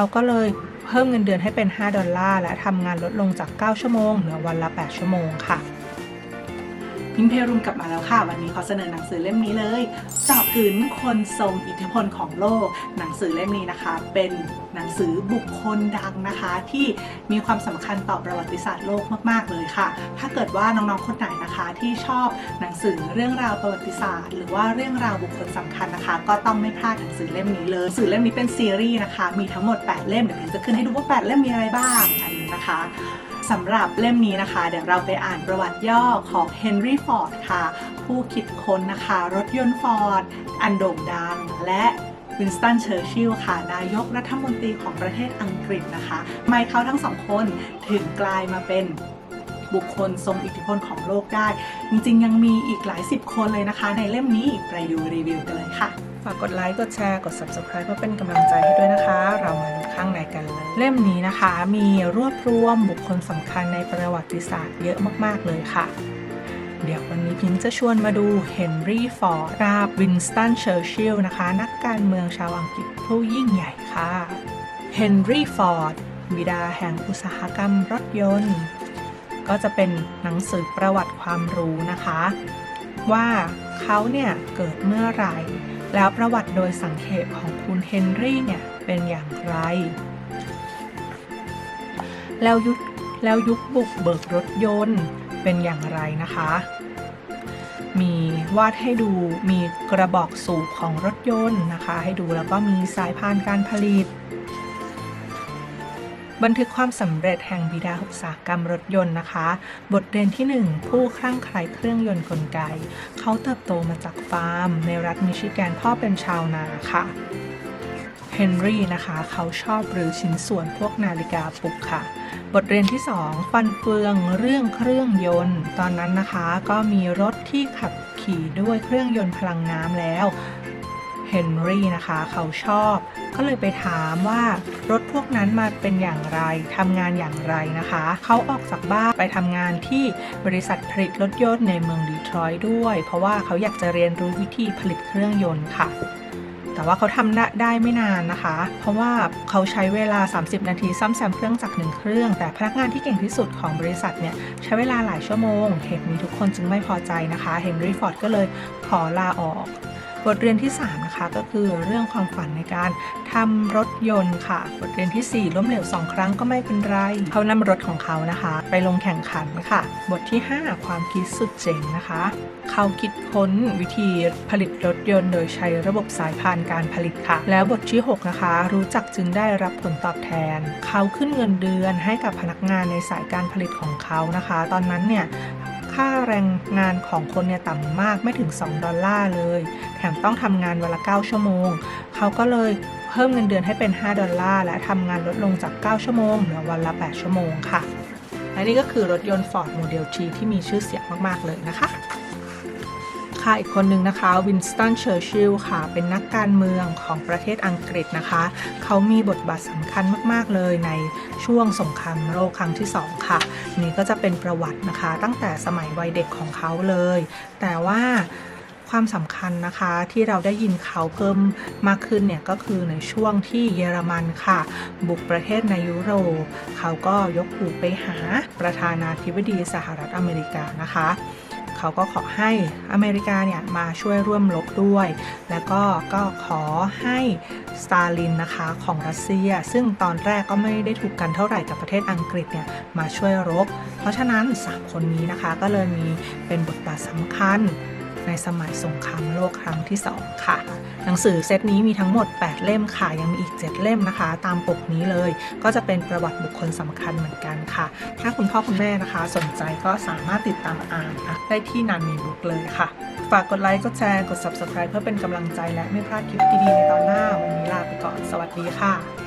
เขาก็เลยเพิ่มเงินเดือนให้เป็น 5 ดอลลาร์และทำงานลดลงจาก 9 ชั่วโมงเหลือวันละ 8 ชั่วโมงค่ะ พิมเพรุมกลับมาแล้วค่ะ วันนี้ขอเสนอหนังสือเล่มนี้เลยเจาะกึนคนทรงอิทธิพลของโลก หนังสือเล่มนี้นะคะ เป็นหนังสือบุคคลดังนะคะ ที่มีความสำคัญต่อประวัติศาสตร์โลกมาก ๆ เลยค่ะ ถ้าเกิดว่าน้องๆคนไหนนะคะ ที่ชอบหนังสือเรื่องราวประวัติศาสตร์ หรือว่าเรื่องราวบุคคลสำคัญนะคะ ก็ต้องไม่พลาดหนังสือเล่มนี้เลยหนังสือเล่มนี้เป็นซีรีส์นะคะ มีทั้งหมด 8 เล่มเดี๋ยวพิมจะขึ้นให้ดูว่า 8 เล่มมีอะไรบ้างอันนี้นะคะ สำหรับเล่มนี้นะคะ เดี๋ยวเราไปอ่านประวัติย่อของเฮนรี่ฟอร์ดค่ะ ผู้คิดค้นนะคะ รถยนต์ฟอร์ด อันโด่งดัง และวินสตันเชอร์ชิลค่ะ นายกรัฐมนตรีของประเทศอังกฤษนะคะ ไมเขาทั้งสองคนถึงกลายมาเป็นบุคคลทรงอิทธิพลของโลกได้ จริงๆ ยังมีอีกหลายสิบคนเลยนะคะ ในเล่มนี้ไปดูรีวิวกันเลยค่ะากกดไลค์กดแชร์กด subscribe เพื่อเป็นกำลังใจให้ด้วยนะคะ เรามาดูข้างในกันเลยเล่มนี้นะคะ มีรวบรวมบุคคลสำคัญในประวัติศาสตร์เยอะมากๆเลยค่ะ เดี๋ยววันนี้พิงจะชวนมาดูเฮนรี่ฟอร์ดราบวินสตันเชอร์ชิลนะคะ นักการเมืองชาวอังกฤษผู้ยิ่งใหญ่ค่ะเฮนรี่ฟอร์ดบิดาแห่งอุตสาหกรรมรถยนต์ ก็จะเป็นหนังสือประวัติความรู้นะคะ ว่าเขาเนี่ยเกิดเมื่อไหร่ แล้วประวัติโดยสังเขปของคุณเฮนรี่เนี่ยเป็นอย่างไร แล้วยุคแล้วยุคบุกเบิกรถยนต์เป็นอย่างไรนะคะ มีวาดให้ดูมีกระบอกสูบของรถยนต์นะคะ ให้ดูแล้วก็มีสายพานการผลิต บันทึกความสำเร็จแห่งบิดาอุตสาหกรรมรถยนต์นะคะ บทเรียนที่ 1 ผู้คลั่งไคล้เครื่องยนต์กลไก เขาเติบโตมาจากฟาร์ม ในรัฐมิชิแกนพ่อเป็นชาวนาค่ะเฮนรี่นะคะเขาชอบหรือชิ้นส่วนพวกนาฬิกาปลุกค่ะ บทเรียนที่ 2 ฟันเฟืองเรื่องเครื่องยนต์ ตอนนั้นนะคะก็มีรถที่ขับขี่ด้วยเครื่องยนต์พลังน้ำแล้ว เฮนรี่นะคะ เขาชอบ ก็เลยไปถามว่ารถพวกนั้นมาเป็นอย่างไรทำงานอย่างไรนะคะ เขาออกจากบ้านไปทำงานที่บริษัทผลิตรถยนต์ในเมืองดีทรอยต์ด้วย เพราะว่าเขาอยากจะเรียนรู้วิธีผลิตเครื่องยนต์ค่ะแต่ว่าเขาทำได้ได้ไม่นานนะคะ เพราะว่าเขาใช้เวลา 30 นาทีซ่อมแซมเครื่องจักรหนึ่งเครื่อง แต่พนักงานที่เก่งที่สุดของบริษัทเนี่ยใช้เวลาหลายชั่วโมง เหตุนี้ทุกคนจึงไม่พอใจนะคะ เฮนรี่ฟอร์ดก็เลยขอลาออก บทเรียนที่ 3 นะคะ ก็คือเรื่องความฝันในการทำรถยนต์ค่ะ บทเรียนที่ 4 ล้มเหลว 2 ครั้งก็ไม่เป็นไร เขานำรถของเขานะคะ ไปลงแข่งขันค่ะ บทที่ 5 ความคิดสุดเจ๋งนะคะ เขาคิดค้นวิธีผลิตรถยนต์ โดยใช้ระบบสายพานการผลิตค่ะ แล้วบทที่ 6 นะคะ รู้จักจึงได้รับผลตอบแทน เขาขึ้นเงินเดือนให้กับพนักงานในสายการผลิตของเขานะคะ ตอนนั้นเนี่ย ค่าแรงงานของคนเนี่ยต่ำมากไม่ถึง 2 ดอลลาร์เลย แถมต้องทำงานวันละ 9 ชั่วโมง เขาก็เลยเพิ่มเงินเดือนให้เป็น 5 ดอลลาร์ และทำงานลดลงจาก 9 ชั่วโมงเหลือวันละ 8 ชั่วโมงค่ะ และนี่ก็คือรถยนต์ Ford Model T ที่มีชื่อเสียงมาก ๆ เลยนะคะ ค่ะ อีกคนหนึ่งนะคะวินสตันเชอร์ชิลค่ะ เป็นนักการเมืองของประเทศอังกฤษนะคะ เขามีบทบาทสำคัญมาก ๆ เลยในช่วงสงครามโลกครั้งที่ 2 ค่ะ นี่ก็จะเป็นประวัตินะคะ ตั้งแต่สมัยวัยเด็กของเขาเลย แต่ว่าความสำคัญนะคะที่เราได้ยินเขาเพิ่มมากขึ้นเนี่ยก็คือในช่วงที่เยอรมันค่ะ บุกประเทศในยุโรปเขาก็ยกหูไปหาประธานาธิบดีสหรัฐอเมริกานะคะ เขาก็ขอให้อเมริกาเนี่ยมาช่วยร่วมรบด้วย แล้วก็ก็ขอให้สตาลินนะคะของรัสเซีย ซึ่งตอนแรกก็ไม่ได้ถูกกันเท่าไหร่กับประเทศอังกฤษเนี่ยมาช่วยรบ เพราะฉะนั้น 3 คนนี้นะคะก็เลยมีเป็นบทบาทสำคัญ ในสมัยสงครามโลกครั้งที่ 2 ค่ะ หนังสือเซตนี้มีทั้งหมด 8 เล่มค่ะ ยังมีอีก 7 เล่มนะคะ ตามปกนี้เลย ก็จะเป็นประวัติบุคคลสำคัญเหมือนกันค่ะ ถ้าคุณพ่อคุณแม่นะคะ สนใจก็สามารถติดตามอ่านได้ที่นันมีบุ๊กเลยค่ะ ฝากกดไลค์กดแชร์กด subscribe เพื่อเป็นกำลังใจและไม่พลาดคลิปดีๆในตอนหน้า วันนี้ลาไปก่อน สวัสดีค่ะ